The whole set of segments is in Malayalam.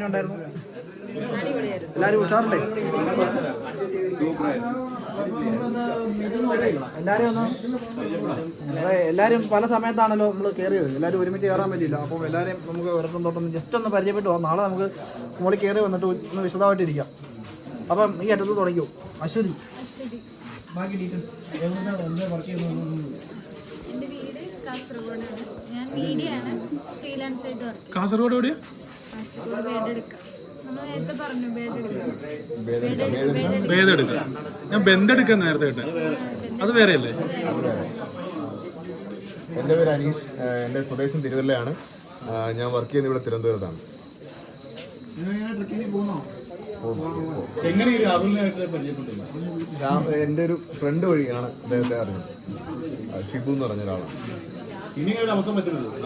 എങ്ങനെ ഉണ്ടായിരുന്നു എല്ലാവരും ഉഷാറല്ലേ? എല്ലാവരും ഒന്ന് എല്ലാവരും പല സമയത്താണല്ലോ നമ്മൾ കയറിയത് എല്ലാവരും ഒരുമിച്ച് കയറാൻ പറ്റില്ല അപ്പോൾ എല്ലാവരും നമുക്ക് ഇറക്കം തൊട്ടൊന്ന് ജസ്റ്റ് ഒന്ന് പരിചയപ്പെട്ട് പോകാം നാളെ നമുക്ക് മുകളിൽ കയറി വന്നിട്ട് ഒന്ന് വിശദമായിട്ടിരിക്കാം. അപ്പം ഈ അറ്റത്ത് തുടങ്ങിയോ അശ്വതി. ബാക്കി ഡീറ്റെയിൽസ് എവിടെ എന്താ വർക്ക് ചെയ്യുന്നത് എന്റെ വീട് കാസർഗോഡാണ് ഞാൻ മീഡിയ ഫ്രീലാൻസ് ആയിട്ട് വർക്ക് കാസർഗോഡ് എവിടെയാ? ഭേദെടുക്ക ഞാൻ ബന്ധെടുക്കാൻ നേരത്തെ കേട്ടെ. അത് വേറെ അല്ലേ എന്റെ പേര് അനീഷ്. എന്റെ സ്വദേശം തിരുവല്ലയാണ്. ഞാൻ വർക്ക് ചെയ്യുന്നത് ഇവിടെ തിരുവനന്തപുരത്താണ്. എന്റെ ഒരു ഫ്രണ്ട് വഴിയാണ് അദ്ദേഹത്തെ അറിഞ്ഞത്. ആ, ഷിബു എന്ന് പറഞ്ഞ ഒരാളാണ്.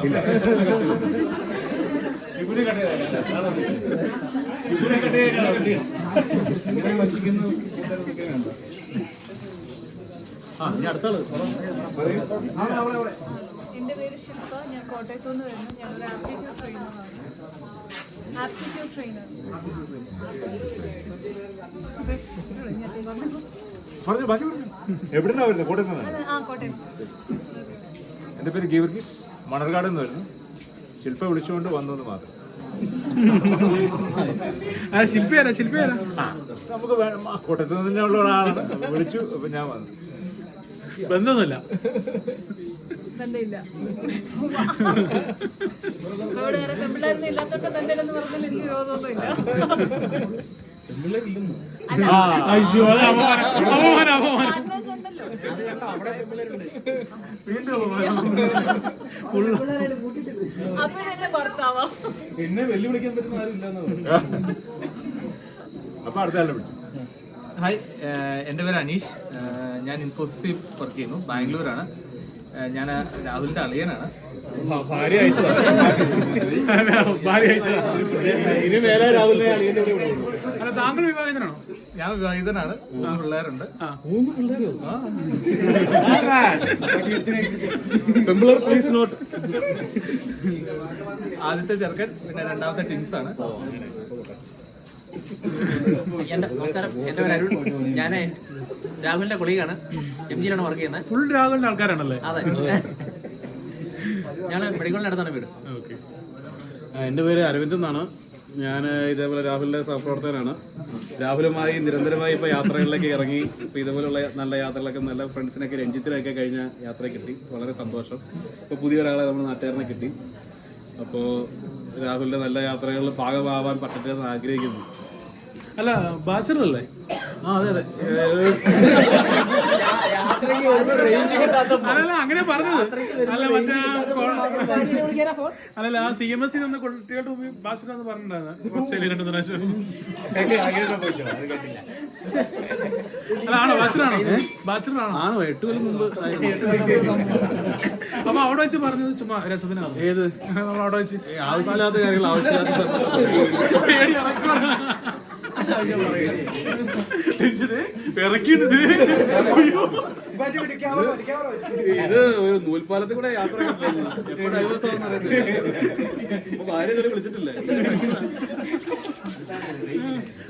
ഇല്ല. എന്റെ പേര് ശില്പ ഞാൻ കോട്ടയത്തു നിന്ന് വരുന്നു ഞാനൊരു ആപ്റ്റിറ്റ്യൂഡ് ട്രെയിനറാണ് ആപ്റ്റിറ്റ്യൂഡ് ട്രെയിനർ പറഞ്ഞു ബാക്കി പറഞ്ഞു. എവിടുന്നാ വരുന്നത് കോട്ടയത്ത് നിന്നാണ്? ആ കോട്ടയം എന്റെ പേര് ഗീവർഗീസ്. മണർകാട് എന്ന് വരുന്നു ശില്പ വിളിച്ചുകൊണ്ട് വന്നു എന്ന് മാത്രം. ആ ശില്പിയാരാ ആരാ നമുക്ക് കോട്ടയത്ത് ഉള്ള ഒരാളാണ് വിളിച്ചു അപ്പൊ ഞാൻ വന്നു. ബന്ധമൊന്നുമില്ല. അയ്യോ അപമാനം എന്നെ വെല്ലുവിളിക്കാൻ പറ്റുന്ന ആരും ഇല്ലെന്ന് അപ്പം അടുത്ത ആളെ വിളിച്ചു. ഹായ് എന്റെ പേര് അനീഷ്. ഞാൻ ഇൻഫോസിസിൽ വർക്ക് ചെയ്യുന്നു. ബാംഗ്ലൂരാണ്. ഞാൻ രാഹുലിന്റെ അളിയനാണ്. ഭാര്യ താങ്കൾ വിവാഹിതനാണോ? ഞാൻ വിവാഹിതനാണ്. മൂന്ന് പിള്ളേരുണ്ട്. മൂന്ന് പിള്ളേരോ? പെമ്പിളർ പ്ലീസ് നോട്ട് ആദ്യത്തെ ചെറുക്കൻ പിന്നെ രണ്ടാമത്തെ ടിൻസ് ആണ്. എന്റെ നമസ്കാരം. എന്റെ പേര് അരുൺ. ഞാൻ രാഹുലിന്റെ കൊളീഗാണ്. എം ജിയിലാണ് വർക്ക് ചെയ്യുന്നത്. ഫുൾ രാഹുലിന്റെ ആൾക്കാരാണല്ലേ? അതെ. ഞാൻ മെഡിക്കലിനടുത്താണ് വീട്. ഓക്കെ. എന്റെ പേര് അരവിന്ദ് എന്നാണ്. ഞാൻ ഇതേപോലെ രാഹുലിന്റെ സഹപ്രവർത്തകനാണ്. രാഹുലുമായി നിരന്തരമായി ഇപ്പോൾ യാത്രകളിലേക്ക് ഇറങ്ങി ഇപ്പോൾ ഇതുപോലുള്ള നല്ല യാത്രകളൊക്കെ നല്ല ഫ്രണ്ട്സിനൊക്കെ രഞ്ജിത്തിനൊക്കെ കഴിഞ്ഞ യാത്ര കിട്ടി. വളരെ സന്തോഷം. ഇപ്പോൾ പുതിയ ഒരാളെ നമ്മുടെ നാട്ടുകാരനെ കിട്ടി. അപ്പോൾ രാഹുലിന്റെ നല്ല യാത്രകളിൽ ഭാഗമാവാൻ പറ്റട്ടെ എന്ന് ആഗ്രഹിക്കുന്നു. അല്ല അതെ അല്ലല്ല അങ്ങനെ പറഞ്ഞത്. അല്ല മറ്റേ അല്ലല്ല ആ സി എം എസ് നിന്ന് കുട്ടികളുടെ മുമ്പിൽ ബാച്ചിലാന്ന് പറഞ്ഞിട്ടുണ്ടായിരുന്നു. രണ്ടു പ്രാവശ്യം. അല്ല ആണോ? ബാച്ചിലാണോ ബാച്ചിലാണോ ആണോ? എട്ട് കൊല്ലം മുമ്പ് അപ്പൊ അവിടെ വെച്ച് പറഞ്ഞത് ചുമ്മാ രസത്തിനാണ് ഏത്? നമ്മൾ അവിടെ വെച്ച് ആവശ്യമില്ലാത്ത കാര്യങ്ങൾ ആവശ്യമില്ലാത്ത അയ്യോ. ഇത് ഒരു നൂൽപ്പാലത്തിൽ കൂടെ യാത്ര ഭാര്യ വിളിച്ചിട്ടില്ലേ?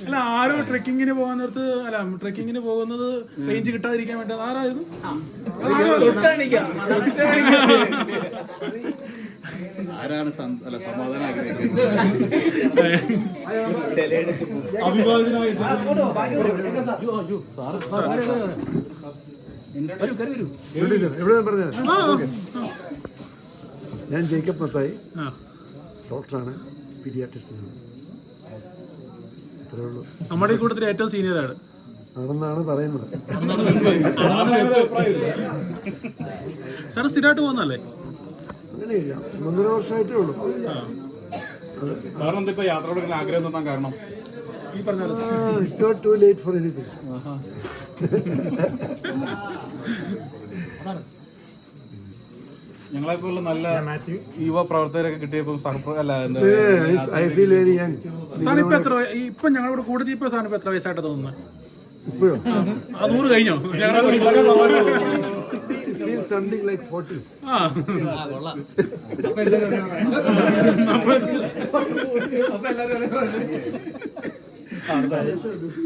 അല്ല ആരോ ട്രെക്കിങ്ങിന് പോകാൻ നേരത്ത് അല്ല ട്രെക്കിങ്ങിന് പോകുന്നത് റേഞ്ച് കിട്ടാതിരിക്കാൻ വേണ്ടി ആരായിരുന്നു? ആരാണ് അല്ല സമാധാനം ആഗ്രഹിക്കുന്നത് ഞാൻ ജേക്കബ് മത്തായി. ഡോക്ടറാണ് പീഡിയാട്രിസ്റ്റാണ് അത്രേ ഉള്ളൂ നമ്മുടെ ഈ കൂട്ടത്തിൽ ഏറ്റവും സീനിയർ ആണ് ആണെന്നാണ് പറയുന്നത്. സാർ സ്ഥിരമായിട്ട് പോകുന്നല്ലേ അങ്ങനെയില്ല. ഒന്നര വർഷമായിട്ടേ ഉള്ളൂ. സാറിന് എന്താ ഇപ്പൊ യാത്ര തുടങ്ങാൻ ആഗ്രഹം തോന്നാൻ കാരണം? ഈ പറഞ്ഞ. It's not too late for anything ഞങ്ങളെ പോലുള്ള നല്ല യുവ പ്രവർത്തകരൊക്കെ കിട്ടിയപ്പോൾ അല്ല I feel very young sir ഇപ്പൊ എത്ര ഇപ്പൊ ഞങ്ങളുടെ കൂടെ ഇപ്പൊ സാറിന് ഇപ്പൊ എത്ര വയസ്സായിട്ട് തോന്നുന്നത്? ഇപ്പോഴും? ആ നൂറ് കഴിഞ്ഞോ? ഞങ്ങളുടെ sounding like 40s. ആ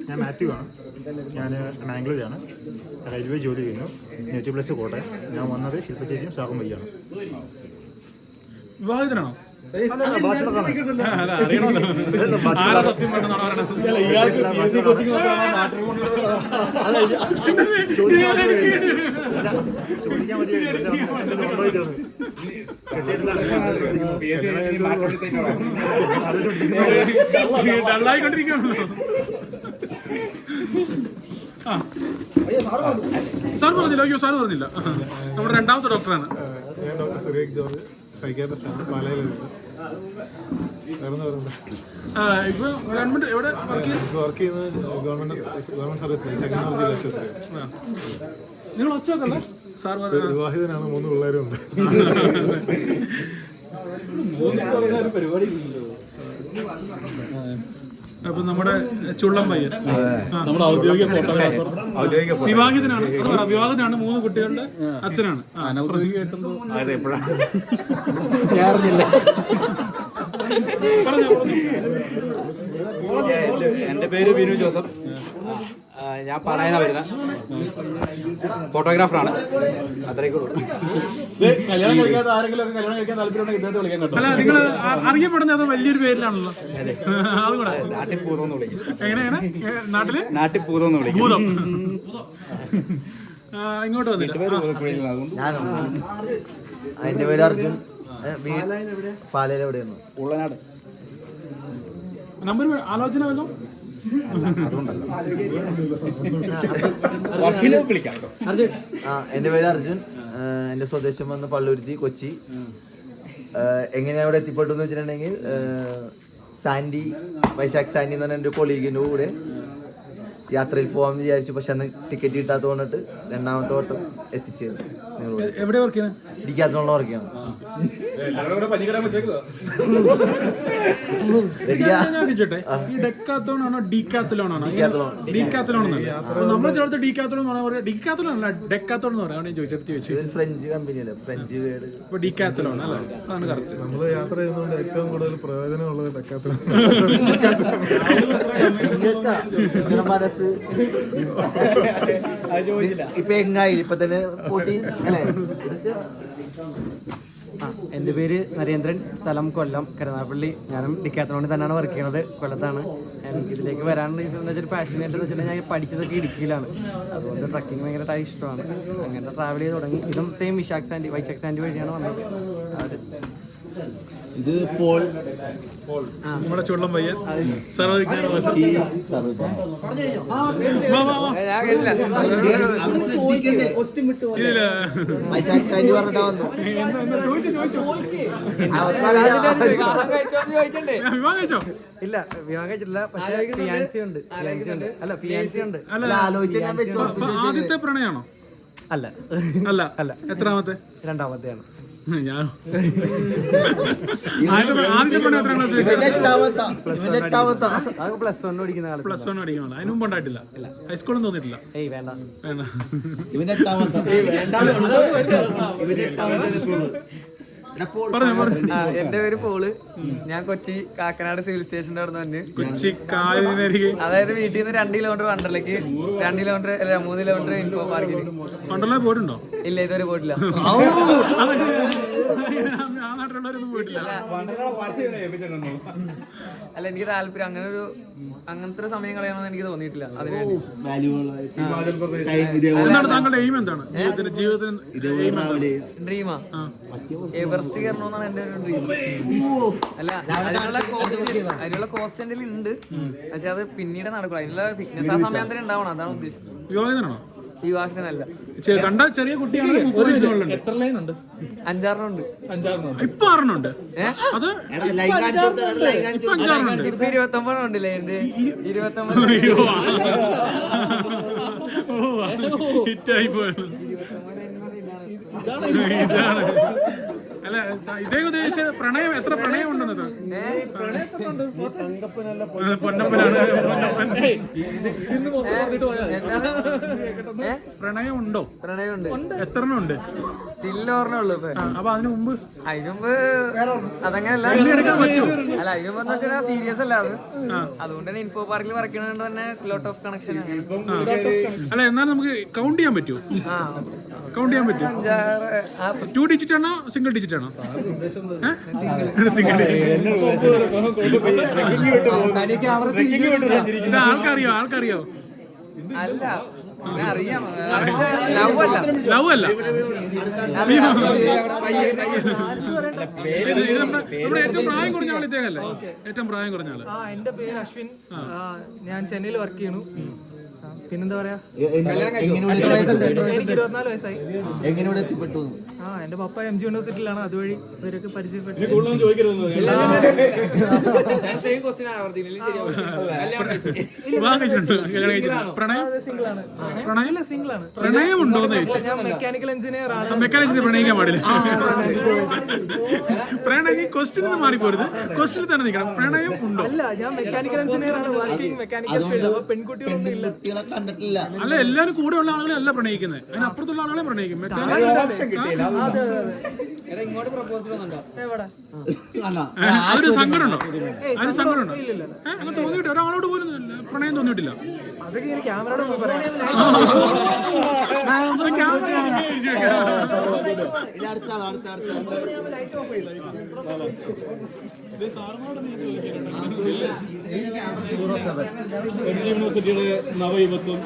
ഞാൻ മാത്യു ആണ്. ഞാൻ മാംഗ്ലൂരാണ്. റെയിൽവേ ജോലി ചെയ്യുന്നു. Net plus Kottayam. ഞാൻ വന്നത് ശില്പചേച്ചിയും സാഹും വയ്യാണ് വിവാഹിതനാണോ? ഇയാൾക്ക് സത്യം? ഡള്ളായിക്കൊണ്ടിരിക്കുകയാണല്ലോ സാർ പറഞ്ഞില്ല? അയ്യോ സാർ പറഞ്ഞില്ല. നമ്മുടെ രണ്ടാമത്തെ ഡോക്ടറാണ്. ഞാൻ ഡോക്ടർ സുരേഖ് ജോർജ് പാലയിലുണ്ട് ഗവൺമെന്റ് എവിടെ വർക്ക് ചെയ്യുന്നത് വർക്ക് ചെയ്യുന്നത് ഗവൺമെന്റ് ഗവൺമെന്റ് സർവീസ് ടെക്നോളജി ആശുപത്രി. നിങ്ങൾ ഒച്ച വെക്കല്ലേ സാർ വിവാഹിതനാണ് മൂന്ന് പിള്ളേരും ഉണ്ട്. അപ്പൊ നമ്മുടെ ചുള്ളം പയ്യൻ. നമ്മുടെ ഔദ്യോഗിക ഫോട്ടോഗ്രാഫർ. വിവാഹിതനാണ്. വിവാഹിതനാണ് മൂന്ന് കുട്ടികളുടെ അച്ഛനാണ്. എന്റെ പേര് ബിനു ജോസഫ്. ഞാൻ പറയുന്ന വരുന്ന ഫോട്ടോഗ്രാഫറാണ്. അത്രയൊക്കെ ഉള്ളൂ. കല്യാണം കഴിക്കാത്ത ആരെങ്കിലും കല്യാണം കഴിക്കാൻ താല്പര്യമുണ്ടെങ്കിൽ ഇദ്ദേഹത്തെ വിളിക്കാൻ കേട്ടോ. അല്ല നിങ്ങൾ അറിയപ്പെടുന്നത് അത് വലിയൊരു പേരിലാണല്ലോ? അതുകൂടെ. നാട്ടിൽ പൂതം എന്ന് വിളിക്കും എങ്ങനെയാണ് ഏ, നാട്ടിൽ? നാട്ടിൽ പൂതം എന്ന് വിളിക്കും ഭൂതം ഇങ്ങോട്ട് വന്നില്ല. അതിന്റെ പേര് അർജുൻ. പാലയിലെവിടെയാണ് ഉള്ളനാട്. നമ്പർ ആലോചന വല്ലോ വിളിക്കാം ആ എന്റെ പേര് അർജുൻ. എന്റെ എന്റെ സ്വദേശം വന്ന് പള്ളുരുത്തി കൊച്ചി. എങ്ങനെയാണ് അവിടെ എത്തിപ്പെട്ടു എന്ന് വെച്ചിട്ടുണ്ടെങ്കിൽ സാൻഡി വൈശാഖ് സാൻഡി എന്ന് പറഞ്ഞ എന്റെ കൊളീഗിന്റെ കൂടെ യാത്രയിൽ പോകാൻ വിചാരിച്ചു. പക്ഷെ അന്ന് ടിക്കറ്റ് കിട്ടാത്ത കൊണ്ടിട്ട് രണ്ടാമത്തെ വട്ടം എത്തിച്ചേർന്നു. നിങ്ങളോട്. എവിടെ വർക്ക് ചെയ്യുന്നത് ഇടിക്കാത്തോളം വർക്ക് എല്ലാവരും വെച്ചേക്കുക റെഡിയാ ചോദിച്ചോട്ടെ ഈ ഡെക്കാത്തോൺ ആണോ ഡീക്കാത്തലോൺ ആണോ? Decathlon. ഡീക്കാത്തലോൺ എന്നല്ല അപ്പൊ നമ്മുടെ ചേർത്ത് ഡീക്കാത്തലോൺ എന്ന് പറയാൻ ഡീക്കാത്തലോൺ അല്ല ഡെക്കാത്തോൺ എന്ന് പറയാം ചോദിച്ചെടുത്ത് വെച്ച് ഫ്രഞ്ച് കമ്പനിയല്ലേ ഫ്രഞ്ച് വേർഡ്. ഇപ്പൊ ഡീക്കാത്തലോൺ അല്ലേ? അതാണ് കറക്റ്റ് നമ്മൾ യാത്ര ചെയ്യുന്നതുകൊണ്ട് ഏറ്റവും കൂടുതൽ പ്രയോജനമുള്ളത് ടെക്കാത്തിലാണ് മനസ്സ്. ഇപ്പൊ എങ്ങായി? ഇപ്പൊ തന്നെ ഫോർട്ടീൻ അല്ലേ? ഇതൊക്കെ എന്റെ പേര് നരേന്ദ്രൻ സ്ഥലം കൊല്ലം കരുനാഗപ്പള്ളി. ഞാനും ഡിക്കാത്തലോണിൽ തന്നെയാണ് വർക്ക് ചെയ്യണത് കൊല്ലത്താണ്. ഇതിലേക്ക് വരാനുള്ള റീസൺ എന്താ വെച്ചാൽ പാഷനേറ്റ് എന്ന് വെച്ചിട്ടുണ്ടെങ്കിൽ ഞാൻ പഠിച്ചതൊക്കെ ഇടുക്കിയിലാണ്. അതുകൊണ്ട് ട്രക്കിംഗ് ഭയങ്കരമായിട്ട് ഇഷ്ടമാണ്. അങ്ങനെ ട്രാവൽ ചെയ്ത് തുടങ്ങി. ഇതും same Vishakh Sandy Vaishakh Sandy വഴിയാണ് വന്നത്. അവർ ഇത് പോൾ. നമ്മുടെ ചുള്ളം പയ്യൻ. വാ. ഇല്ല. വിവാഹം കഴിച്ചോ ഇല്ല വിവാഹം കഴിച്ചിട്ടില്ല. പക്ഷേ ഫിയാൻസി ഉണ്ട്? ഫിയാൻസി ഉണ്ട്. അല്ല ഫിയാൻസി ഉണ്ട്. അല്ല ആലോചിച്ച് ഞാൻ വെച്ച് അപ്പൊ ആദ്യത്തെ പ്രണയാണോ? അല്ല. അല്ല. അല്ല. എത്രാമത്തെ? രണ്ടാമത്തെയാണ്. ഞാൻ ആദ്യത്തെ പ്രണയം എത്ര ക്ലാസ് ഇവന്റെ പ്ലസ് വൺ പഠിക്കുന്ന. കാലത്ത് പ്ലസ് വൺ പഠിക്കണല്ലോ അതിന് മുമ്പ് ഉണ്ടായിട്ടില്ല. ഹൈസ്കൂളും തോന്നിയിട്ടില്ല. ഏയ് വേണ്ട. വേണ്ട. ഇവന്റെ എട്ടാമത്താ. ഇവന്റെ എട്ടാമത്തെ. എന്റെ പേര് പോൾ. ഞാൻ കൊച്ചി കാക്കനാട് സിവിൽ സ്റ്റേഷന്റെ അവിടെ നിന്ന് കൊച്ചി അതായത് വീട്ടിൽ നിന്ന് രണ്ട് കിലോമീറ്റർ വണ്ടർലേക്ക് രണ്ട് കിലോമീറ്റർ അല്ല മൂന്ന് കിലോമീറ്റർ ഇൻഫോ പാർക്കിൽ പോയിട്ടുണ്ടോ? ഇല്ല ഇതുവരെ പോയിട്ടില്ല. അല്ല എനിക്ക് താല്പര്യം. അങ്ങനെ ഒരു അങ്ങനത്തെ സമയം കളയണമെന്ന് എനിക്ക് തോന്നിയിട്ടില്ല അതിനുവേണ്ടി എന്താണ് താങ്കളുടെ എയിം എന്താണ്? ജീവിതത്തിന് ജീവിതത്തിന് എയിം എന്താണ്? ഡ്രീമാ എവറസ്റ്റ് കയറണമെന്നാണ് എന്റെ ഒരു ഡ്രീം അല്ല അതിനുള്ള കോസ്റ്റ് എന്റെ ഉണ്ട്. പക്ഷെ അത് പിന്നീട് നടക്കുള്ളൂ അതിനുള്ള ഫിറ്റ്നസ് ആ സമയം തന്നെ ഉണ്ടാവണം അതാണ് ഉദ്ദേശം. വാക്കിനല്ല ചെ- കണ്ട ചെറിയ കുട്ടിയാണ് എത്ര ലൈൻ ഉണ്ട്. അഞ്ചാറിനുണ്ട് അഞ്ചാറെണ്ണം ഇപ്പൊ ആറെണ്ണുണ്ട് ഉണ്ട്. അത് ഇപ്പൊ അഞ്ചാറെണ്ണുണ്ട് ഇപ്പൊ ഇരുപത്തൊമ്പത് ഉണ്ടല്ലേ എന്റെ ഇരുപത്തൊമ്പത് അയ്യോ. ഓ ഹിറ്റായി പോയത്. ഇതാണ്. ഇതേ ഉദ്ദേശിച്ച പ്രണയം എത്ര പ്രണയം ഉണ്ടെന്നത് പൊന്നപ്പനാണ്. പൊന്നപ്പൻ. പ്രണയം ഉണ്ടോ പ്രണയമുണ്ട്? എത്ര ഉണ്ട്. സ്റ്റിൽ ഓർമ്മയുള്ളൂ ഇപ്പൊ. ആ, അപ്പൊ അതിനു മുമ്പ്? അതിനുമ്പ് അതങ്ങനെയല്ല അല്ല അതിനുമ്പോ വെച്ചാൽ സീരിയസ് അല്ല അത്. അതുകൊണ്ട് തന്നെ ഇൻഫോ പാർക്കിൽ വർക്ക് തന്നെ ലോട്ട് ഓഫ് കണക്ഷൻ അല്ല എന്നാൽ നമുക്ക് കൗണ്ട് ചെയ്യാൻ പറ്റുമോ? കൗണ്ട് ചെയ്യാൻ പറ്റുമോ? ആ. ടു ഡിജിറ്റ് ആണോ സിംഗിൾ ഡിജിറ്റ് ആണോ? ആൾക്കറിയോ ആൾക്കറിയോ അല്ല പിന്നെ അറിയാം ലവ് അല്ല. ലവ് നമ്മുടെ ഏറ്റവും പ്രായം കുറഞ്ഞ ആൾ ഇദ്ദേഹമല്ലേ ഏറ്റവും പ്രായം കുറഞ്ഞ ആൾ ആ എന്റെ പേര് അശ്വിൻ. ഞാൻ ചെന്നൈയിൽ വർക്ക് ചെയ്യണു പിന്നെന്താ പറയാ എനിക്ക് ഇരുപത്തിനാല് വയസ്സായി എങ്ങനെ എത്തിപ്പെട്ടു ആ എന്റെ പപ്പ എം ജി യൂണിവേഴ്സിറ്റിയിലാണ്. അതുവഴി ഇവരൊക്കെ പരിചയപ്പെട്ടു. പ്രണയം സിംഗിൾ ആണ് പ്രണയം ഇല്ല സിംഗിൾ ആണ് പ്രണയം ഉണ്ടോ എന്ന് ചോദിച്ചു മെക്കാനിക്കൽ എഞ്ചിനീയർ ആണ്. മെക്കാനിക്സിന് പ്രണയിക്കാൻ പാടില്ല. പ്രണയം ക്വസ്റ്റിൽ നിന്ന് മാറിപ്പോരുത് ക്വസ്റ്റിൽ തന്നെ നിൽക്കണം. പ്രണയം ഉണ്ടോ? അല്ല ഞാൻ മെക്കാനിക്കൽ എഞ്ചിനീയർ ആണ്. വർക്കിംഗ് മെക്കാനിക്കൽ ഫീൽഡ് അപ്പൊ പെൺകുട്ടികളൊന്നും ഇല്ല. കണ്ടിട്ടില്ല. അല്ല എല്ലാവരും കൂടെ ഉള്ള ആളുകളെ അല്ല പ്രണയിക്കുന്നത്. അതിനപ്പുറത്തുള്ള ആളുകളെ പ്രണയിക്കും. മെക്കാനിക്കൽ ഓപ്ഷൻ എടാ ഇങ്ങോട്ട് പ്രപ്പോസൽ വന്നുണ്ടോ എവിടെ? അതൊരു സങ്കടം ഉണ്ടോ? അതിന് സങ്കടം ഉണ്ടോ? അങ്ങനെ തോന്നിയിട്ട് ഒരാളോട് പോലും പ്രണയം തോന്നിയിട്ടില്ല. അതൊക്കെ ഇങ്ങനെ ക്യാമറയുടെ മുമ്പിൽ പറയാം. അടുത്ത ആൾ, അടുത്ത അടുത്ത യൂണിവേഴ്സിറ്റിയുടെ നവയുവത്വം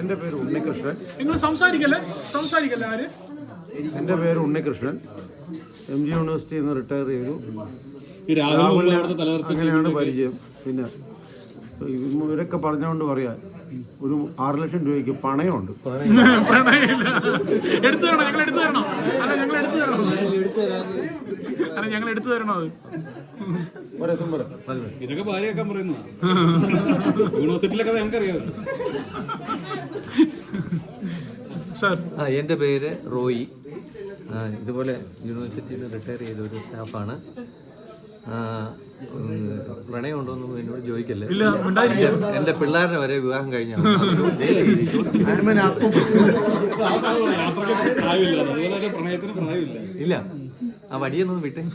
എന്റെ പേര് ഉണ്ണികൃഷ്ണൻ നിങ്ങൾ സംസാരിക്കല്ലേ? സംസാരിക്കല്ലേ ആര്? എന്റെ പേര് ഉണ്ണികൃഷ്ണൻ. എം ജി യൂണിവേഴ്സിറ്റിയിൽ നിന്ന് റിട്ടയർ ചെയ്തു. അങ്ങനെയാണ് പരിചയം. പിന്നെ ഇവരൊക്കെ പറഞ്ഞുകൊണ്ട് പറയാ ഒരു ആറ് ലക്ഷം രൂപയ്ക്ക് പണയമുണ്ട് എന്റെ എടുത്തു തരണോ? ഞങ്ങൾ എടുത്തു തരണോ? അല്ല ഞങ്ങൾ എടുത്തു തരണോ? അല്ല ഞങ്ങൾ എടുത്തു തരണോ അത്? ഒരെത്തും പറ ഇതൊക്കെ ഭാര്യയാക്കാൻ പറയുന്നു യൂണിവേഴ്സിറ്റിയിലൊക്കെ സാർ. ആ എന്റെ പേര് റോയി. ഇതുപോലെ യൂണിവേഴ്സിറ്റിയിൽ നിന്ന് റിട്ടയർ ചെയ്ത ഒരു സ്റ്റാഫാണ് പ്രണയമുണ്ടോ എന്നൊന്നും എന്നോട് ചോദിക്കല്ലേ. എന്റെ പിള്ളേരുടെ വരെ വിവാഹം പ്രായമില്ല ഇല്ല. ആ വടിയൊന്നും വിട്ടേ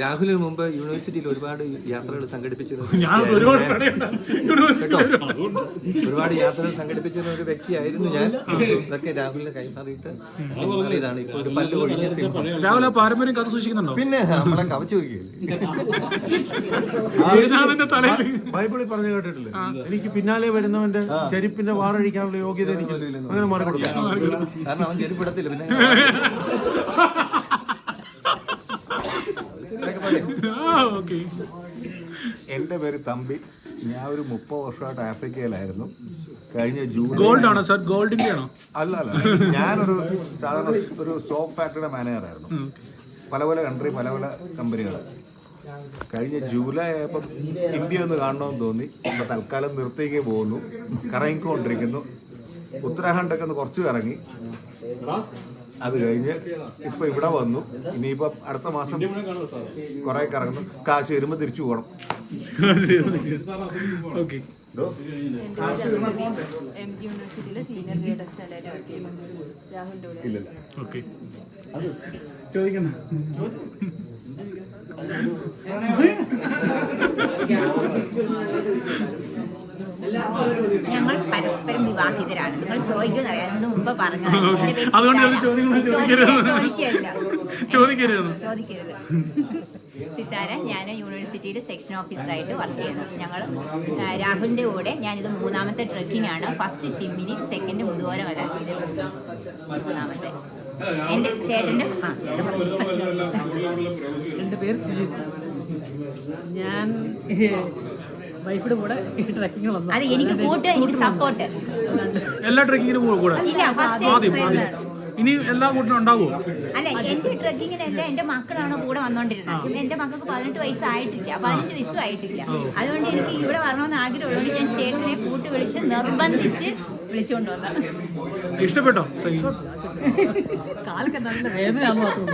രാഹുലിന് മുമ്പ് യൂണിവേഴ്സിറ്റിയിൽ ഒരുപാട് യാത്രകൾ സംഘടിപ്പിച്ചിരുന്നു ഞാൻ ഒരുപാട് പ്രണയം യൂണിവേഴ്സിറ്റി ഒരുപാട് യാത്രകൾ സംഘടിപ്പിച്ചിരുന്ന ഒരു വ്യക്തിയായിരുന്നു ഞാൻ. ഇതൊക്കെ രാഹുലിനെ കൈമാറിയിട്ട് ഇപ്പൊ ഒരു പല്ല് ഒഴിഞ്ഞ സിംഹം രാഹുൽ ആ പാരമ്പര്യം കഥ സൂക്ഷിക്കുന്നുണ്ടോ? പിന്നെ നമ്മളെ കവച്ചു ബൈബിളിൽ പറഞ്ഞു കേട്ടിട്ടില്ലേ? എനിക്ക് പിന്നാലെ വരുന്നവന്റെ ചെരുപ്പിന്റെ വാറഴിക്കാനുള്ള യോഗ്യത എനിക്ക് അങ്ങനെ മാറി കൊടുക്കാം കാരണം അവൻ ചെരുപ്പിടത്തില്ല പിന്നെ. ഓക്കെ. എന്റെ പേര് തമ്പി. ഞാൻ ഒരു മുപ്പത് വർഷമായിട്ട് ആഫ്രിക്കയിലായിരുന്നു. കഴിഞ്ഞ ജൂൺ ഗോൾഡ് ആണോ സാർ ഗോൾഡിന്റെ ആണോ? അല്ല അല്ല. ഞാനൊരു സാധാരണ ഒരു സോപ്പ് ഫാക്ടറിയുടെ മാനേജറായിരുന്നു പല പല കൺട്രി പല പല കമ്പനികൾ കഴിഞ്ഞ ജൂലൈ ആയപ്പം ഇന്ത്യ ഒന്ന് കാണണമെന്ന് തോന്നി. അപ്പോൾ തൽക്കാലം നിർത്തിക്കേ പോകുന്നു. കറങ്ങിക്കൊണ്ടിരിക്കുന്നു. ഉത്തരാഖണ്ഡൊക്കെ ഒന്ന് കുറച്ച് കറങ്ങി. അത് കഴിഞ്ഞ് ഇപ്പൊ ഇവിടെ വന്നു. ഇനിയിപ്പോ അടുത്ത മാസം കുറെ കറങ്ങുന്നു. കാശ് വരുമ്പോൾ തിരിച്ചു പോകണം. ഓക്കെ. എം ജി യൂണിവേഴ്സിറ്റിയിലെ സീനിയർ ഗൈഡസ്റ്റ് ആയിട്ട് വർക്ക് ചെയ്യുന്നു രാഹുലിന്റെ കൂടെ ഓക്കെ ചോദിക്കണം ഞങ്ങൾ പരസ്പരം വിവാഹിതരാണ്. നിങ്ങൾ ചോദിക്കുന്ന അതുകൊണ്ട് മുമ്പ് പേര് അതുകൊണ്ട് ചോദ്യങ്ങൾ ചോദിക്കരുത്, ചോദിക്കരുത്. ചോദിക്കരുത്. സിത്താര ഞാൻ യൂണിവേഴ്സിറ്റിയിൽ സെക്ഷൻ ഓഫീസറായിട്ട് വർക്ക് ചെയ്യുന്നു. ഞങ്ങൾ രാഹുലിന്റെ കൂടെ ഞാനിത് മൂന്നാമത്തെ ട്രക്കിംഗ് ആണ് ഫസ്റ്റ് ചിമ്മിനി സെക്കൻഡ് മുതുകോരമല ഇത് മൂന്നാമത്തെ. എന്റെ ചേട്ടന്റെ ആ എന്റെ പേര് ഞാൻ വൈഫിയുടെ കൂടെ ഈ ട്രക്കിങ്ങിന് വന്നു. അത് എനിക്ക് കൂട്ട് എനിക്ക് സപ്പോർട്ട് എല്ലാ ട്രക്കിങ്ങിനും കൂടെ ഇല്ല ഫസ്റ്റ് ആദ്യം ആദ്യം. ഇനി എല്ലാ കൂട്ടിനും ഉണ്ടാവുമോ അല്ല എന്റെ ട്രക്കിങ്ങിനല്ല എന്റെ മക്കളാണ് കൂടെ വന്നോണ്ടിരുന്നത് പിന്നെ എന്റെ മക്കൾക്ക് പതിനെട്ട് വയസ്സായിട്ടില്ല. പതിനഞ്ച് വയസ്സും ആയിട്ടില്ല. അതുകൊണ്ട് എനിക്ക് ഇവിടെ വരണമെന്ന് ആഗ്രഹമുള്ളതുകൊണ്ട് ഞാൻ ചേട്ടനെ കൂട്ടി വിളിച്ച് നിർബന്ധിച്ച് വിളിച്ചുകൊണ്ട് വന്നു. ഇഷ്ടപ്പെട്ടോ? ട്രക്കിംഗ് കാലൊക്കെ നല്ല മാത്രം.